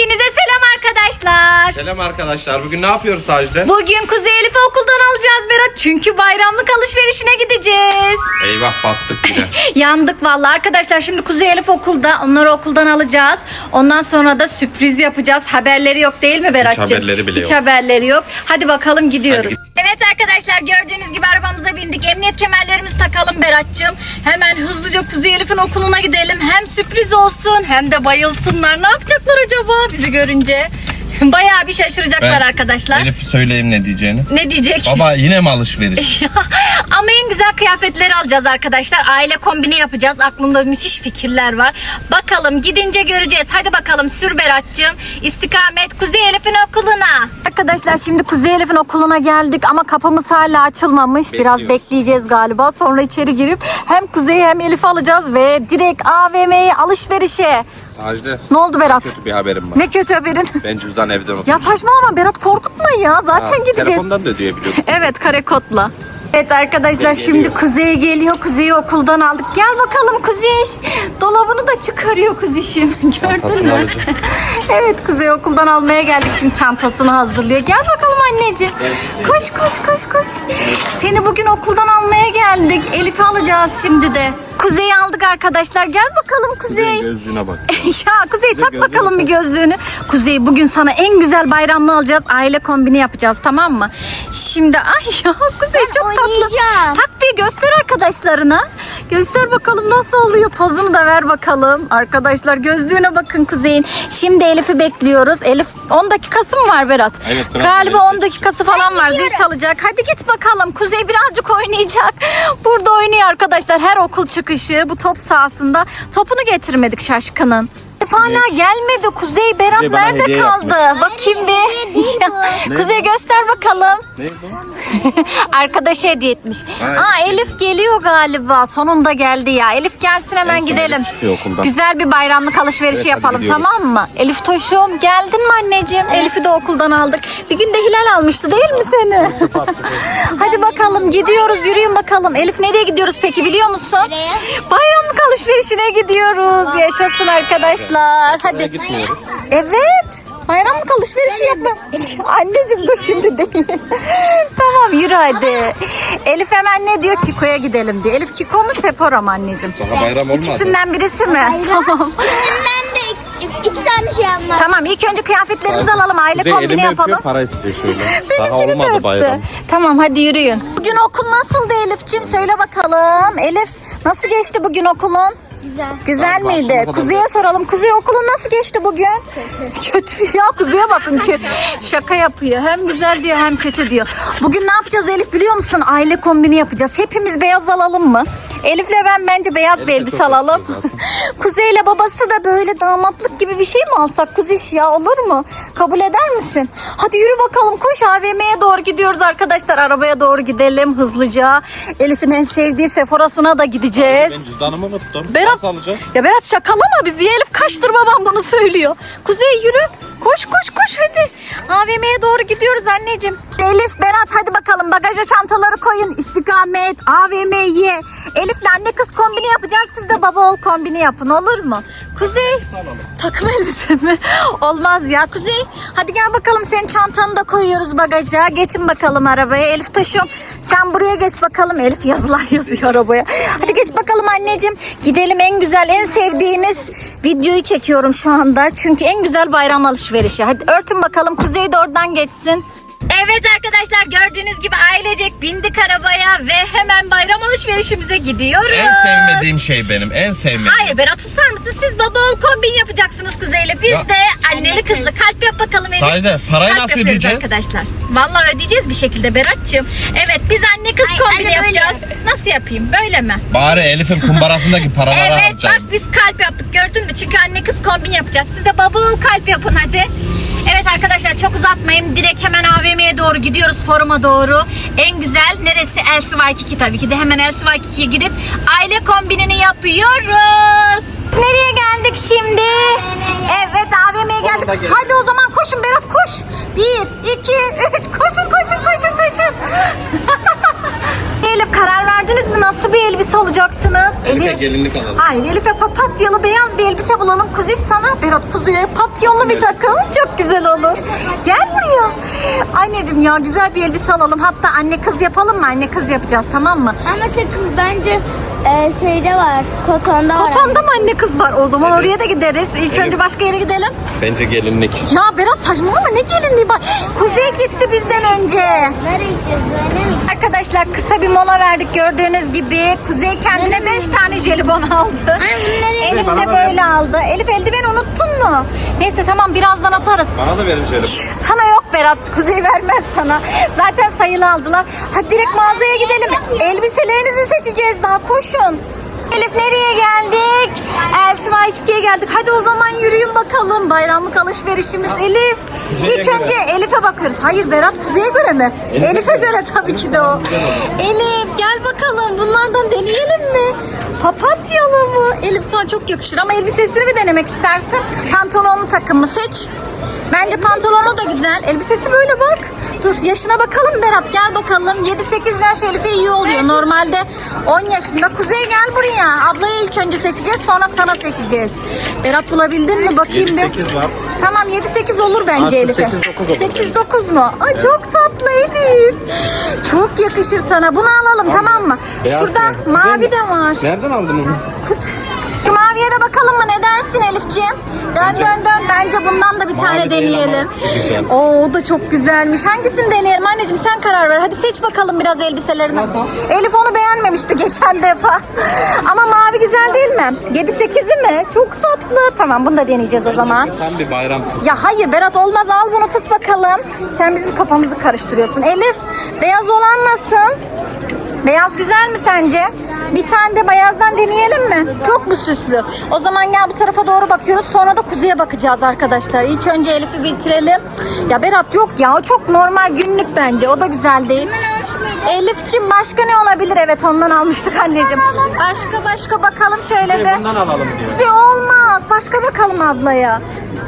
Hepinize selam arkadaşlar. Selam arkadaşlar. Bugün ne yapıyoruz Sacide? Bugün Kuzey Elif'i okuldan alacağız Berat. Çünkü bayramlık alışverişine gideceğiz. Eyvah battık yine. Yandık vallahi arkadaşlar. Şimdi Kuzey Elif okulda. Onları okuldan alacağız. Ondan sonra da sürpriz yapacağız. Haberleri yok değil mi Berat'cığım? haberleri bile Hiç yok. haberleri yok. Hadi bakalım gidiyoruz. Evet arkadaşlar gördüğünüz gibi arabamıza bindik. Emniyet kemerlerimizi takalım Berat'cığım. Hemen hızlıca Kuzey Elif'in okuluna gidelim. Hem sürpriz olsun hem de bayılsınlar. Ne yapacaklar acaba bizi görünce? Bayağı bir şaşıracaklar arkadaşlar. Elif söyleyeyim ne diyeceğini. Ne diyecek? Baba yine mi alışveriş? Ama en kıyafetleri alacağız arkadaşlar. Aile kombini yapacağız. Aklımda müthiş fikirler var. Bakalım gidince göreceğiz. Hadi bakalım sür Berat'cığım. İstikamet Kuzey Elif'in okuluna. Arkadaşlar şimdi Kuzey Elif'in okuluna geldik ama kapımız hala açılmamış. Biraz bekleyeceğiz galiba. Sonra içeri girip hem Kuzey'i hem Elif'i alacağız ve direkt AVM'ye alışverişe. Sacide Ne oldu Berat? kötü bir haberim var. Ne kötü haberin. Ben cüzdan evde unuttum. ya saçmalama Berat korkutma ya. Zaten gideceğiz. Telefondan da ödeyebiliyordum. Evet kare kodla. Evet arkadaşlar Kuzey şimdi geliyor. Kuzey geliyor. Kuzey'i okuldan aldık. Gel bakalım Kuzey. Dolabını da çıkarıyor Kuzey'im. Gördün mü? evet Kuzey okuldan almaya geldik. Şimdi çantasını hazırlıyor. Gel bakalım anneciğim. Koş koş koş koş. Seni bugün okuldan almaya geldik. Elif'i alacağız şimdi de. Kuzey'i aldık arkadaşlar. Gel bakalım Kuzey. Gözlüğüne bak. ya Kuzey tak gözlüğünü bakalım bir gözlüğünü. Kuzey bugün sana en güzel bayramlı alacağız. Aile kombini yapacağız tamam mı? Şimdi ay ya Kuzey çok tatlı. Tak bir göster arkadaşlarına. Göster bakalım nasıl oluyor. Pozunu da ver bakalım. Arkadaşlar gözlüğüne bakın Kuzey'in. Şimdi Elif'i bekliyoruz. Elif 10 dakikası mı var Berat? Evet, Galiba Elif 10 dakikası falan var. Zil çalacak. Hadi git bakalım. Kuzey birazcık oynayacak. Burada oynuyor arkadaşlar. Her okul çıkışı bu top sahasında. Topunu getirmedik şaşkının. Elif hala gelmedi. Kuzey Berat Kuzey bana nerede hediye kaldı? Bakayım bir. Kuzey göster bakalım. Ne bu? Arkadaşı hediye etmiş. Aa Elif geliyor galiba. Sonunda geldi ya. Elif gelsin hemen En son gidelim. Elif çıkıyor okuldan. Güzel bir bayramlık alışverişi Evet, hadi yapalım gidiyoruz. tamam mı? Elif Toşum geldin mi anneciğim? Elif'i de okuldan aldık. Bir gün de Hilal almıştı değil mi seni? hadi bakalım gidiyoruz yürüyün bakalım. Elif nereye gidiyoruz peki biliyor musun? Nereye? Bayramlık alışverişine gidiyoruz. Yaşasın arkadaşlar. Oraya Hadi. gitmiyoruz. Evet. Bayramlık alışverişi yapma. Anneciğim dur şimdi değil. tamam yürü hadi. Elif hemen ne diyor? Kiko'ya gidelim diyor. Elif Kiko mu Sephora mı anneciğim? Sonra bayram olmaz. İkisinden birisi mi? Tamam. Ben de iki, iki tane şey almam. Tamam ilk önce kıyafetlerimizi alalım. Aile Kuzey kombini elimi yapalım. öpüyor para istiyor şöyle. Daha Benimkini de olmadı öptü. bayram. Tamam hadi yürüyün. Bugün okul nasıldı Elif'ciğim? Söyle bakalım. Elif nasıl geçti bugün okulun? Güzel. Güzel Ben miydi? akşama kadar Kuzey'e soralım. Kuzey okulun nasıl geçti bugün? Kötü ya Kuzey'e bakın ki şaka yapıyor. Hem güzel diyor hem kötü diyor. Bugün ne yapacağız Elif biliyor musun? Aile kombini yapacağız. Hepimiz beyaz alalım mı? Elif'le ben bence beyaz bir elbise çok alalım. Kuzey'le babası da böyle damatlık gibi bir şey mi alsak Kuziş ya olur mu? Kabul eder misin? Hadi yürü bakalım koş AVM'ye doğru gidiyoruz arkadaşlar. Arabaya doğru gidelim hızlıca. Elif'in en sevdiği Sephora'sına da gideceğiz. Ben cüzdanımı unuttum. Berat- Nasıl alacağız? Ya Berat şakalama bizi Elif kaçtır babam bunu söylüyor. Kuzey yürü. Koş koş koş hadi. AVM'ye doğru gidiyoruz anneciğim. Elif Berat hadi bakalım bagaja çantaları koyun. İstikamet AVM'ye. Elif'le anne kız kombini yapacağız. Siz de baba oğul kombini yapın olur mu? Kuzey takım elbise mi? Olmaz ya. Kuzey hadi gel bakalım senin çantanı da koyuyoruz bagaja. Geçin bakalım arabaya. Elif taşım sen buraya geç bakalım. Elif yazılar yazıyor arabaya. Hadi geç bakalım anneciğim. Gidelim en güzel en sevdiğiniz videoyu çekiyorum şu anda. Çünkü en güzel bayram alışverişi. Hadi örtün bakalım. Kuzey de oradan geçsin. Evet arkadaşlar gördüğünüz gibi ailecek bindik arabaya ve hemen bayram alışverişimize gidiyoruz. En sevmediğim şey benim. En sevmediğim. Hayır Berat susar mısın? Siz baba oğul kombin yapacaksınız Kuzey'le. Biz Ya. de anneli kızlı kalp yap bakalım Elif. Sahide, parayı Kalp nasıl yapıyoruz ödeyeceğiz? arkadaşlar. Vallahi ödeyeceğiz bir şekilde Berat'cığım. Evet biz anne kız Ay, kombini anne böyle yapacağız. Nasıl yapayım? Böyle mi? Bari Elif'in kumbarasındaki paraları Evet bak biz kalp yaptık gördün mü? Çünkü anne kız kombin yapacağız. Siz de baba oğul kalp yapın hadi. Evet arkadaşlar çok uzatmayayım. Direkt hemen AVM'ye doğru gidiyoruz foruma doğru. En güzel neresi? LC Waikiki tabii ki de. Hemen LC Waikiki'ye gidip aile kombinini yapıyoruz. Nereye geldik şimdi? Evet AVM'ye geldik. Hadi o zaman koşun Berat koş. Bir, iki, üç. Koşun koşun koşun koşun. Elif karar verdiniz mi? Nasıl bir elbise alacaksınız? Elif'e gelinlik alalım. Hayır Elif'e papatyalı beyaz bir elbise bulalım. Kuzey sana, Berat Kuzey'e papyonlu bir takım. Çok güzel olur. Gel buraya. Anneciğim ya güzel bir elbise alalım. Hatta anne kız yapalım mı? Anne kız yapacağız tamam mı? Ama takım bence e, şeyde var. Kotonda var. Kotonda mı anne kız var? O zaman oraya da gideriz. İlk önce başka yere gidelim. Bence gelinlik. Ya Berat saçmalama ne gelinliği bak. Kuzey gitti bizden önce. Nereye gideceğiz? Mi? Arkadaşlar kısa bir mola verdik gördüğünüz gibi. Kuzey kendine 5 tane jelibon aldı. Nereye Elif de böyle aldı. Elif eldiven unuttun mu? Neyse tamam birazdan atarız. Bana da verin şöyle. Sana yok Berat. Kuzey vermez sana. Zaten sayılı aldılar. Hadi direkt mağazaya gidelim. Elbiselerinizi seçeceğiz daha koşun. Elif nereye geldik? Elsiva 2'ye geldik. Hadi o zaman yürüyün bakalım. Bayramlık alışverişimiz. Elif. Kuzey'e İlk göre. önce Elif'e bakıyoruz. Hayır Berat Kuzey'e göre mi? Elif'e Elif'e göre. göre tabii ki de o. Elif gel bakalım. Bunlardan deneyelim mi? Papatyalı mı? Elif sana çok yakışır ama elbisesini mi denemek istersin? Pantolonlu takımı seç. Bence pantolonu da güzel. Elbisesi böyle bak. Dur yaşına bakalım Berat gel bakalım. 7-8 yaş Elif'e iyi oluyor. Normalde 10 yaşında. Kuzey gel buraya. Ablayı ilk önce seçeceğiz sonra sana seçeceğiz. Berat bulabildin mi bakayım bir. 7-8 var. Tamam 7-8 olur bence Elif'e. 8-9 olur 8-9 mu? Ay çok tatlı Elif. Çok yakışır sana. Bunu alalım tamam mı? Beyaz Şurada beyaz. Mavi de var. Nereden aldın onu? Bakalım dersin Elifciğim? Dön dön dön. Bence bundan da bir tane deneyelim. Oo o da çok güzelmiş. Hangisini deneyelim anneciğim sen karar ver. Hadi seç bakalım biraz elbiselerini. Elif onu beğenmemişti geçen defa. Ama mavi güzel değil mi? 7-8'i mi? Çok tatlı. Tamam bunu da deneyeceğiz o zaman. Tam bir bayram. Ya hayır Berat olmaz al bunu tut bakalım. Sen bizim kafamızı karıştırıyorsun. Elif beyaz olan nasıl? Beyaz güzel mi sence? Bir tane de beyazdan deneyelim mi? Çok mu süslü? O zaman gel bu tarafa doğru bakıyoruz. Sonra da kuzeye bakacağız arkadaşlar. İlk önce Elif'i bitirelim. Ya Berat yok ya. O çok normal günlük bence. O da güzel değil. Elif'cim başka ne olabilir? Evet ondan almıştık anneciğim. Başka başka bakalım şöyle bir. Bundan alalım diyor. Kuzey olmaz. Başka bakalım ablaya.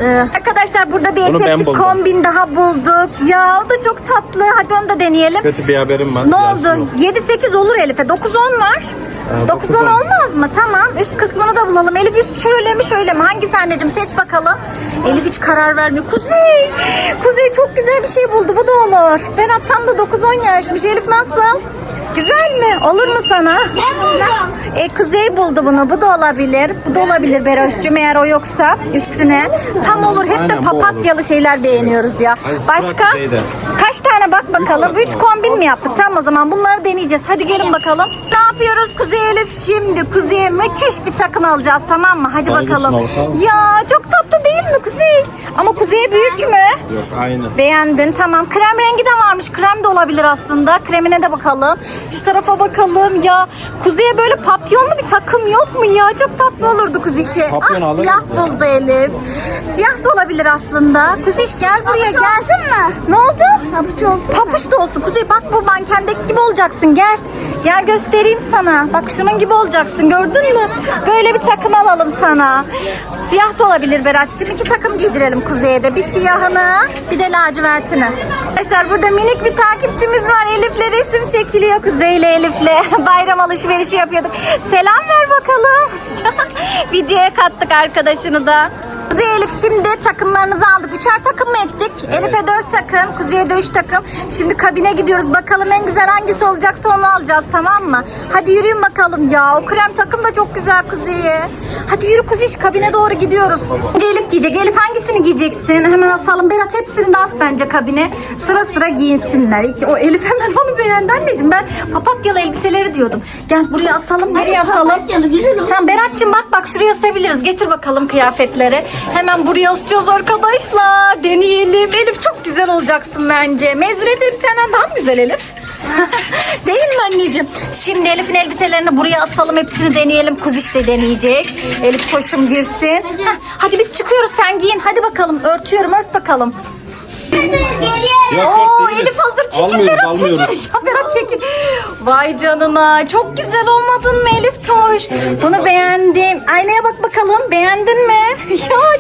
Ee, arkadaşlar burada bir Onu ben etekli buldum. kombin daha bulduk. Ya o da çok tatlı. Hadi onu da deneyelim. Kötü bir haberim var. Ne Biraz oldu? yok. 7-8 olur Elif'e. 9-10 var. Ha, 9-10 9-10. olmaz mı? Tamam. Üst kısmını da bulalım. Elif üst şöyle mi şöyle mi? Hangisi anneciğim? Seç bakalım. Elif hiç karar vermiyor. Kuzey. Kuzey çok güzel bir şey buldu. Bu da olur. Berat tam da 9-10 yaşmış. Elif nasıl? Güzel mi? Olur mu sana? E, Kuzey buldu bunu. Bu da olabilir. Bu da olabilir Beroş'cum eğer o yoksa üstüne. Tam olur. Hep de Aynen, bu olur. papatyalı şeyler beğeniyoruz ya. Sıra Başka? Kuzey'de. Kaç tane bak bakalım. 3 kombin mi yaptık? Tamam o zaman bunları deneyeceğiz. Hadi gelin bakalım. Ne yapıyoruz Kuzey Elif şimdi? Kuzey'e müthiş bir takım alacağız tamam mı? Hadi Hangisini bakalım. alalım? Ya çok tatlı değil mi Kuzey? Ama Kuzey büyük mü? Yok aynı. Beğendin tamam. Krem rengi de varmış. Krem de olabilir aslında. Kremine de bakalım. Şu tarafa bakalım ya. Kuzey'e böyle papyonlu bir takım yok mu ya? Çok tatlı olurdu Kuziş'e. Papyon ah, siyah ya. buldu Elif. Siyah da olabilir aslında. Kuziş gel buraya gel. olsun mu? Ne oldu? Pabuç olsun. Papuç da olsun. Kuzey bak bu mankendeki gibi olacaksın. Gel. Gel göstereyim sana. Bak şunun gibi olacaksın. Gördün mü? Böyle bir takım alalım sana. Siyah da olabilir Berat'cığım. İki takım giydirelim Kuzey'e de. Bir siyahını bir de lacivertini. Arkadaşlar burada minik bir takipçimiz var. Elif'le resim çekiliyor. Kuzey'le Elif'le. Bayram alışverişi yapıyorduk. Selam ver bakalım. Videoya kattık arkadaşını da. Kuzey Elif şimdi takımlarınızı aldık. Üçer takım mı ektik? Elif'e dört takım, Kuzey'e de üç takım. Şimdi kabine gidiyoruz. Bakalım en güzel hangisi olacaksa onu alacağız tamam mı? Hadi yürüyün bakalım ya. O krem takım da çok güzel Kuzey'e. Hadi yürü Kuzey kabine doğru gidiyoruz. Önce Elif giyecek. Elif hangisini giyeceksin? Hemen asalım. Berat hepsini de as bence kabine. Sıra sıra giyinsinler. O Elif hemen onu beğendi anneciğim. Ben papatyalı elbiseleri diyordum. Gel buraya asalım. Nereye asalım? Papatyalı güzel olur. Tamam Berat'cığım bak bak şuraya asabiliriz. Getir bakalım kıyafetleri. Hemen buraya asacağız arkadaşlar. Deneyelim. Elif çok güzel olacaksın bence. Mezuniyet elbisenden daha mı güzel Elif? Değil mi anneciğim? Şimdi Elif'in elbiselerini buraya asalım. Hepsini deneyelim. Kuziş de deneyecek. Elif koşum girsin. Heh, hadi biz çıkıyoruz. Sen giyin. Hadi bakalım. Örtüyorum. Ört bakalım. Yok Oo, değiliz. Elif hazır çekil Almıyoruz, Berat almıyoruz. çekil. Berat çekil. Vay canına. Çok güzel olmadın mı Elif Toş? Bunu beğendim. Aynaya bak bakalım. Beğendin mi? ya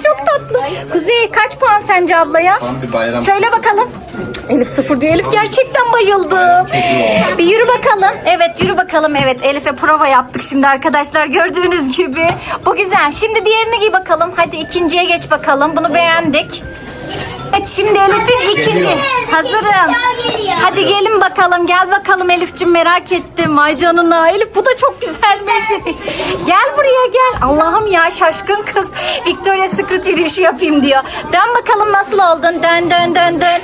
çok tatlı. Kuzey kaç puan sence ablaya? Tam bir bayram. Söyle bakalım. Elif sıfır diyor. Elif gerçekten bayıldım. Bir yürü bakalım. Evet yürü bakalım. Evet Elif'e prova yaptık şimdi arkadaşlar. Gördüğünüz gibi. Bu güzel. Şimdi diğerini giy bakalım. Hadi ikinciye geç bakalım. Bunu beğendik. Evet şimdi Elif'in ikinci. Hazırım. Hadi gelin bakalım. Gel bakalım Elif'cim merak ettim. Ay canına. Elif bu da çok güzelmiş. gel buraya gel. Allah'ım ya şaşkın kız. Victoria Secret yürüyüşü yapayım diyor. Dön bakalım nasıl oldun. Dön dön dön dön.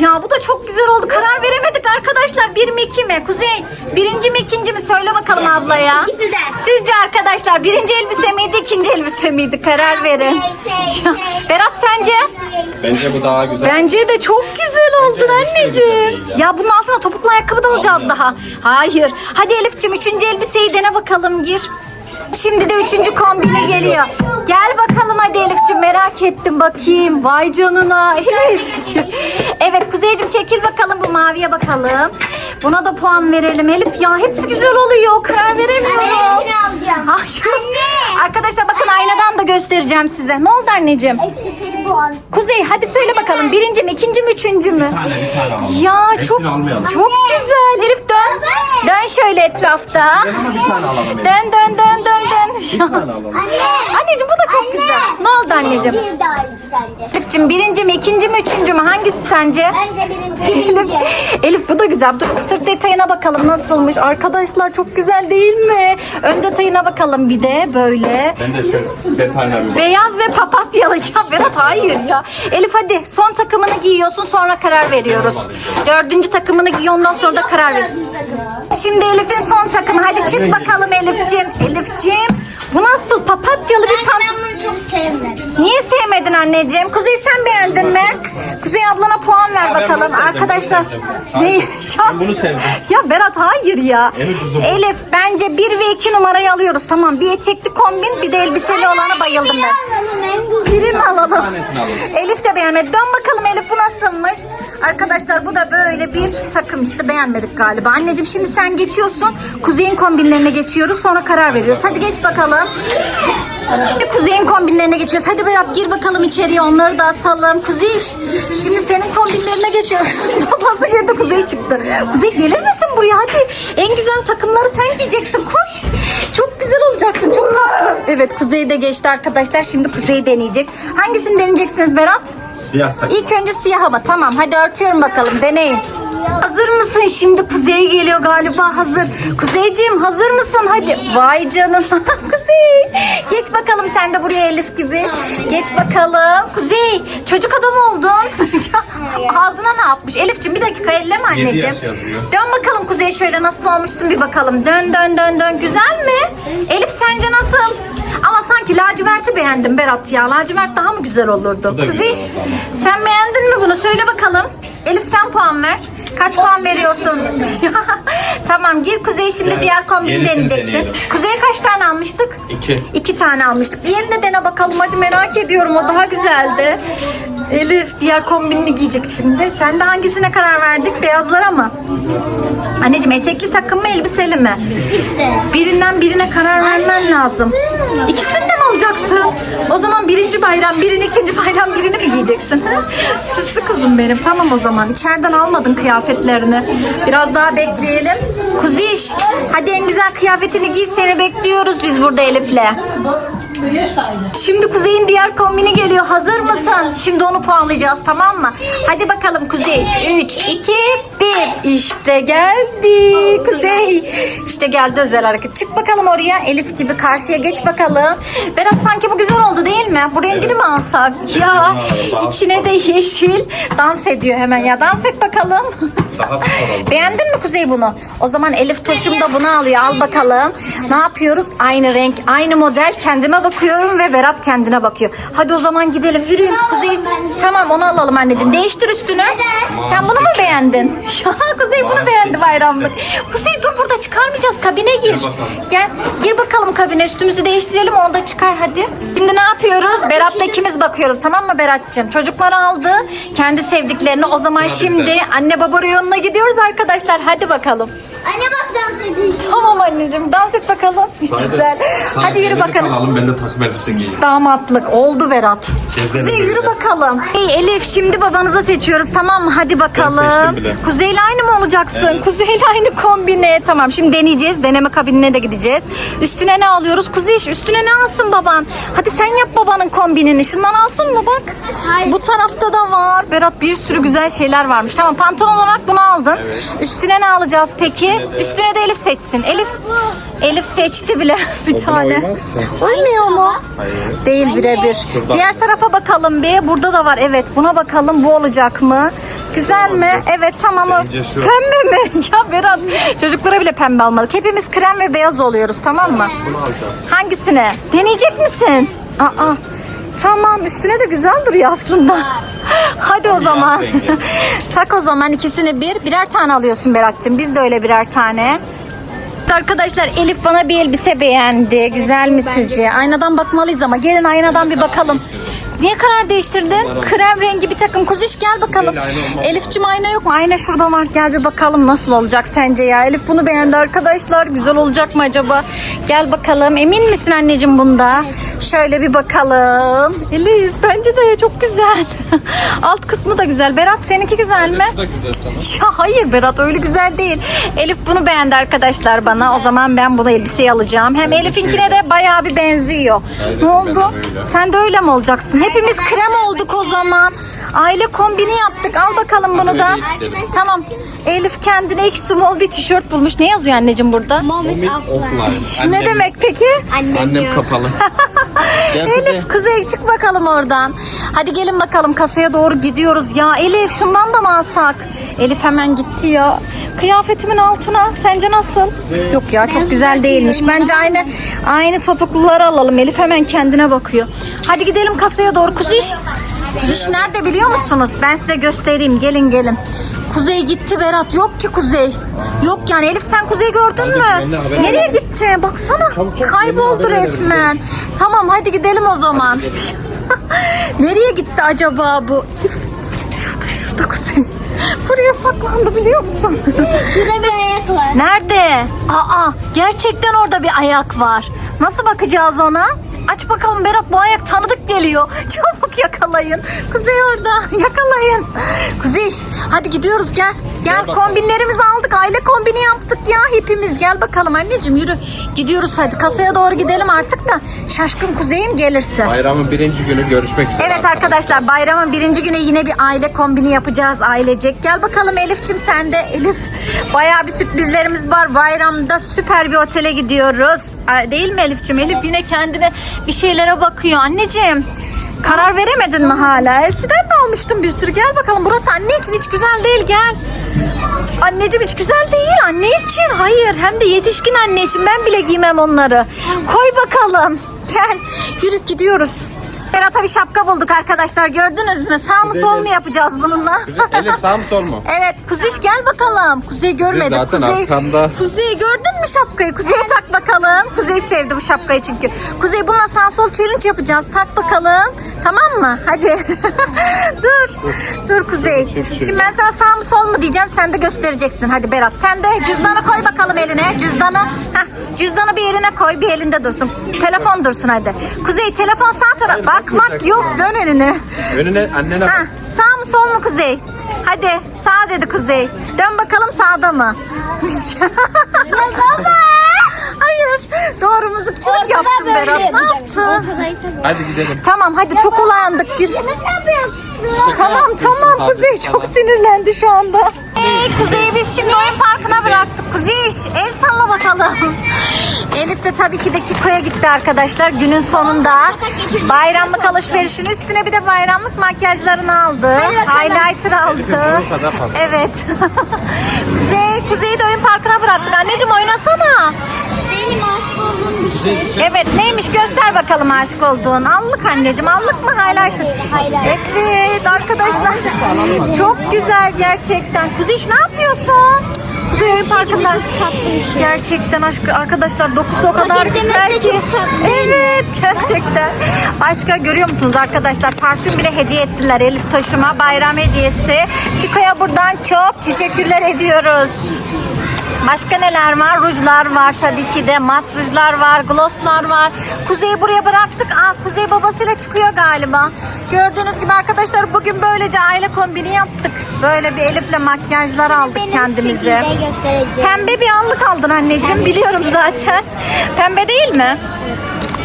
Ya bu da çok güzel oldu. Karar veremedik arkadaşlar. Bir mi iki mi? Kuzey birinci mi ikinci mi? Söyle bakalım ablaya. İkisi de. Sizce arkadaşlar birinci elbise miydi ikinci elbise miydi? Karar verin. Şey, şey, Berat sence? Bence bu daha güzel. Bence de çok güzel oldun Bence anneciğim. değil ya. Ya bunun altına topuklu ayakkabı da alacağız daha. Hayır. Hadi Elif'ciğim üçüncü elbiseyi dene bakalım gir. Şimdi de üçüncü kombine geliyor. Gel merak ettim bakayım. Vay canına evet Kuzeyciğim çekil bakalım bu maviye bakalım. Buna da puan verelim Elif. Ya hepsi güzel oluyor. Karar veremiyorum. Hepsini alacağım. Ay, Arkadaşlar bakın aynadan da göstereceğim size. Ne oldu anneciğim? Eksi bir puan. Kuzey hadi söyle bakalım birinci mi ikinci mi üçüncü mü? Bir tane bir tane alalım. Ya Hepsini çok almayalım. çok güzel. Elif dön. Dön şöyle etrafta. Ama bir tane alalım. Elif. Dön dön dön dön dön. Bir tane alalım. Anneciğim bu da çok güzel. Ne oldu anneciğim? Bir daha. Elif'ciğim birinci mi ikinci mi üçüncü mü hangisi sence? Bence birinci, Elif. Elif bu da güzel. Dur sırt detayına bakalım nasılmış. Arkadaşlar çok güzel değil mi? Ön detayına bakalım bir de böyle. Ben de şöyle detayına bir. Beyaz ve papatyalı. Ya Berat hayır ya. Elif hadi son takımını giyiyorsun sonra karar veriyoruz. Dördüncü takımını giy ondan sonra da karar ver. Şimdi Elif'in son takımı. Hadi çık bakalım Elif'ciğim. Elif'ciğim bu nasıl papatyalı bir pantolon? Çok sevmedim. Niye sevmedin anneciğim? Kuzey sen beğendin mi? Kuzey ablana puan ver bakalım. Arkadaşlar. Ne? Ya, Ben bunu sevdim. ya Berat hayır ya. En ucuzu bu. Elif bence 1 ve 2 numarayı alıyoruz. Tamam bir etekli kombin bir de elbiseli olana bayıldım ben. Biri mi alalım? tanesini alalım. Elif de beğenmedi. Dön bakalım Elif bu nasılmış? Arkadaşlar bu da böyle bir takım işte beğenmedik galiba. Anneciğim şimdi sen geçiyorsun. Kuzey'in kombinlerine geçiyoruz. Sonra karar veriyoruz. Hadi geç bakalım. Kuzey'in kombinlerine geçiyoruz. Hadi Berat gir bakalım içeriye. Onları da asalım. Kuzey şimdi senin kombinlerine geçiyoruz. Babası girdi Kuzey çıktı. Kuzey gelir misin buraya? Hadi en güzel takımları sen giyeceksin. Koş. Çok güzel olacaksın. Çok tatlı. Evet Kuzey de geçti arkadaşlar. Şimdi Kuzey deneyecek. Hangisini deneyeceksiniz Berat? Siyah takım. İlk önce siyah ama tamam hadi örtüyorum bakalım deneyin. Hazır mısın? Şimdi Kuzey geliyor galiba hazır. Kuzeyciğim hazır mısın? Hadi. Vay canına. Kuzey. Geç bakalım sen de buraya Elif gibi. Geç bakalım. Kuzey çocuk adam oldun. Ağzına ne yapmış? Elifciğim bir dakika elleme anneciğim. Dön bakalım Kuzey şöyle nasıl olmuşsun bir bakalım. Dön dön dön dön. Güzel mi? Elif sence nasıl? Ama sanki laciverti beğendim Berat ya. Lacivert daha mı güzel olurdu? Kuzey sen beğendin mi bunu? Söyle bakalım. Elif sen puan ver. Kaç puan veriyorsun? tamam gir Kuzey şimdi Gel, diğer kombini yenisini deneyeceksin. deneyelim. Kuzey'e kaç tane almıştık? İki. İki tane almıştık. Diğerini de dene bakalım hadi merak ediyorum o daha güzeldi. Elif diğer kombinini giyecek şimdi. Sen de hangisine karar verdik? Beyazlara mı? Anneciğim etekli takım mı elbiseli mi? İkisi de. Birinden birine karar vermen lazım. İkisinden alacaksın. O zaman birinci bayram, birini ikinci bayram, birini mi giyeceksin? Süslü kızım benim. Tamam o zaman. İçeriden almadın kıyafetlerini. Biraz daha bekleyelim. Kuziş, hadi en güzel kıyafetini giy. Seni bekliyoruz biz burada Elif'le. Şimdi Kuzey'in diğer kombini geliyor. Hazır mısın? Şimdi onu puanlayacağız tamam mı? Hadi bakalım Kuzey. 3, 2, 1. İşte geldi Kuzey. İşte geldi özel hareket. Çık bakalım oraya. Elif gibi karşıya geç bakalım. Berat sanki bu güzel oldu değil mi? Bu rengini mi alsak? Ya içine de yeşil. Dans ediyor hemen ya. Dans et bakalım. Daha spor oldu. Beğendin mi Kuzey bunu? O zaman Elif Toş'um da bunu alıyor. Al bakalım. Ne yapıyoruz? Aynı renk, aynı model. Kendime bakıyorum ve Berat kendine bakıyor. Hadi o zaman gidelim. Yürüyün Kuzey. Tamam onu alalım anneciğim. Değiştir üstünü. Sen bunu mu beğendin? Ya Kuzey bunu beğendi bayramlık. Kuzey dur burada çıkarmayacağız. Kabine gir. Gel gir bakalım kabine. Üstümüzü değiştirelim. Onu da çıkar hadi. Şimdi ne yapıyoruz? Berat'la ikimiz bakıyoruz. Tamam mı Berat'cığım? Çocuklar aldı. Kendi sevdiklerini. O zaman şimdi anne baba reyonuna gidiyoruz arkadaşlar. Hadi bakalım. Anne bak dans edeceğim. Tamam anneciğim dans et bakalım. Güzel. Hadi yürü bakalım. Alalım ben de takım elbise giyeyim. Damatlık oldu Berat. Gezelim Kuzey yürü böyle. bakalım. Hey Elif şimdi babanıza seçiyoruz tamam mı? Hadi bakalım. seçtim bile. Kuzey'le aynı mı olacaksın? Kuzey'le aynı kombine. Tamam şimdi deneyeceğiz. Deneme kabinine de gideceğiz. Üstüne ne alıyoruz? Kuzey üstüne ne alsın baban? Hadi sen yap babanın kombinini. Şundan alsın mı bak? Hayır. Bu tarafta da var. Berat bir sürü güzel şeyler varmış. Tamam pantolon olarak bunu aldın. Üstüne ne alacağız peki? Üstüne de Elif seçsin. Elif Elif seçti bile bir tane. Uymuyor mu? Hayır. Değil birebir. Şuradan. Diğer tarafa bakalım bir. Burada da var. Evet buna bakalım bu olacak mı? Güzel mi? Evet tamam. o. Bence şu. Pembe mi? ya Berat çocuklara bile pembe almadık. Hepimiz krem ve beyaz oluyoruz tamam mı? Bunu alacağım. Hangisine? Deneyecek misin? Aa. Tamam üstüne de güzel duruyor aslında. Hadi o zaman. tak o zaman ikisini bir. Birer tane alıyorsun Berat'cığım. Biz de öyle birer tane. Arkadaşlar Elif bana bir elbise beğendi. Güzel mi sizce? Aynadan bakmalıyız ama gelin aynadan bir bakalım. Niye karar değiştirdin? Krem rengi bir takım kuziş gel bakalım. Ayna. Elif'cim ayna yok mu? Ayna şurada var. Gel bir bakalım nasıl olacak sence ya? Elif bunu beğendi arkadaşlar. Güzel olacak mı acaba? Gel bakalım. Emin misin anneciğim bunda? Şöyle bir bakalım. Elif bence de çok güzel. Alt kısmı da güzel. Berat seninki güzel mi? Bu da güzel tamam. Ya hayır Berat öyle güzel değil. Elif bunu beğendi arkadaşlar bana. O zaman ben bunu elbiseyi alacağım. Hem Elif'inkine de bayağı bir benziyor. Aynen, ne oldu? Sen de öyle mi olacaksın? Hepimiz krem olduk o zaman. Aile kombini yaptık. Al bakalım bunu da. Tamam. Elif kendine iki small bir tişört bulmuş. Ne yazıyor anneciğim burada? Mom is offline. ne demek peki? Annem, Annem kapalı. Gel. Elif Kuzey çık bakalım oradan. Hadi gelin bakalım kasaya doğru gidiyoruz. Ya Elif şundan da mı alsak? Elif hemen gitti ya. Kıyafetimin altına sence nasıl? Yok ya çok güzel değilmiş. Bence aynı aynı topukluları alalım. Elif hemen kendine bakıyor. Hadi gidelim kasaya doğru. Kuziş. Kuziş nerede biliyor musunuz? Ben size göstereyim. Gelin gelin. Kuzey gitti Berat. Yok ki Kuzey. Yok yani Elif sen Kuzey gördün mü? Nereye gitti? Baksana. Çabuk, çabuk, Kayboldu benimle haber resmen. Tamam hadi gidelim o zaman. Nereye gitti acaba bu? Şurada şurada Kuzey. Buraya saklandı biliyor musun? Şurada bir ayak var. Nerede? Aa gerçekten orada bir ayak var. Nasıl bakacağız ona? Aç bakalım Berat bu ayak tanıdık geliyor. Çabuk yakalayın. Kuzey orada. Yakalayın. Kuzey hadi gidiyoruz gel. Gel bakalım. kombinlerimizi aldık. Aile kombini yaptık ya hepimiz. Gel bakalım anneciğim yürü. Gidiyoruz hadi kasaya doğru gidelim artık da. Şaşkın Kuzey'im gelirse. Bayramın birinci günü görüşmek üzere. Evet arkadaşlar bayramın birinci günü yine bir aile kombini yapacağız ailecek. Gel bakalım Elif'cim sen de. Elif bayağı bir sürprizlerimiz var. Bayramda süper bir otele gidiyoruz. Değil mi Elif'cim? Elif yine kendine bir şeylere bakıyor. Anneciğim karar veremedin mi hala? Elsiden de almıştım bir sürü. Gel bakalım burası anne için hiç güzel değil gel. Anneciğim hiç güzel değil anne için. Hayır hem de yetişkin anne için. Ben bile giymem onları. Koy bakalım. Gel yürü gidiyoruz. Berat'a bir şapka bulduk arkadaşlar gördünüz mü? Sağ mı Kuzey sol gel. mu yapacağız bununla? Kuzey, Elif sağ mı sol mu? Evet Kuziş gel bakalım. Kuzey görmedik. zaten Kuzey, arkamda. Kuzey gördün mü şapkayı? Kuzey'e tak bakalım. Kuzey sevdi bu şapkayı çünkü. Kuzey bununla sağ sol challenge yapacağız. Tak bakalım. Tamam mı? Hadi. Dur. Dur Kuzey. Çek şöyle. Şimdi ben sana sağ mı sol mu diyeceğim. Sen de göstereceksin. Hadi Berat. Sen de cüzdanı koy bakalım eline. Cüzdanı. Heh, cüzdanı bir eline koy. Bir elinde dursun. Telefon dursun hadi. Kuzey telefon sağ taraf. Bakmak yok. Dön önüne. Önüne annene Ha, bak. sağ mı sol mu Kuzey? Hadi sağ dedi Kuzey. Dön bakalım sağda mı? Baba. Hayır. Doğru mızıkçılık yaptım Berat. Ne yaptın? Hadi gidelim. Tamam hadi çok olandık. Gid- Şaka yapıyorsun. Tamam yapıyorsun tamam kardeşim Kuzey çok sinirlendi şu anda. Hey Kuzey'i biz şimdi oyun parkına bıraktık. Kuzey el salla bakalım. Elif de tabii ki de Kiko'ya gitti arkadaşlar günün sonunda. Bayramlık alışverişin üstüne bir de bayramlık makyajlarını aldı. Highlighter aldı. Elif'in kadar fazla. Evet. Kuzey, Kuzey'i de oyun parkına bıraktık. Anneciğim oynasana. Benim aşık olduğum bir şey. Evet neymiş göster bakalım aşık olduğun. Allık anneciğim allık mı? Highlighter. Evet arkadaşlar çok güzel gerçekten. Kuziş ne yapıyorsun? Kuzey oyun parkında. Şey. Gerçekten aşk arkadaşlar dokusu o kadar güzel ki. Evet gerçekten. Başka görüyor musunuz arkadaşlar parfüm bile hediye ettiler Elif taşıma bayram hediyesi. Kiko'ya buradan çok teşekkürler ediyoruz. Başka neler var? Rujlar var tabii ki de. Mat rujlar var, glosslar var. Kuzey'i buraya bıraktık. Aa, Kuzey babasıyla çıkıyor galiba. Gördüğünüz gibi arkadaşlar bugün böylece aile kombini yaptık. Böyle bir Elif'le makyajlar aldık Benim kendimize. Pembe bir allık aldın anneciğim. Biliyorum zaten. Pembe değil mi?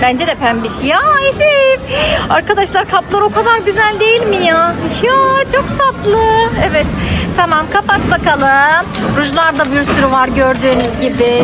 Bence de pembiş. Ya Elif. Arkadaşlar kaplar o kadar güzel değil mi ya? Ya çok tatlı. Evet. Tamam kapat bakalım. Rujlar da bir sürü var gördüğünüz gibi.